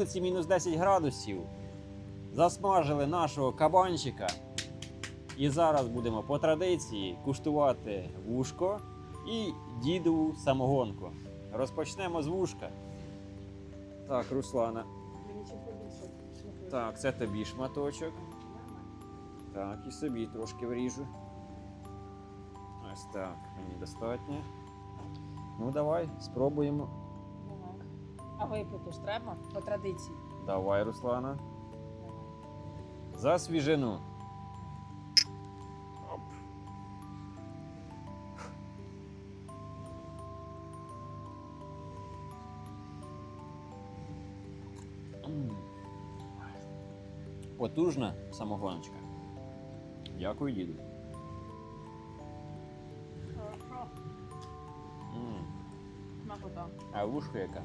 вулиці мінус 10 градусів. Засмажили нашого кабанчика. І зараз будемо по традиції куштувати вушко і дідову самогонку. Розпочнемо з вушка. Так, Руслана. Так, це тобі шматочок. Так, і собі трошки вріжу. Ось так, мені достатньо. Ну, давай, спробуємо. А випити ж треба по традиції. Давай, Руслана. За свіжину. Оп. М. Потужна самогоночка. Дякую, діду. М. Смакота. А вушко яка?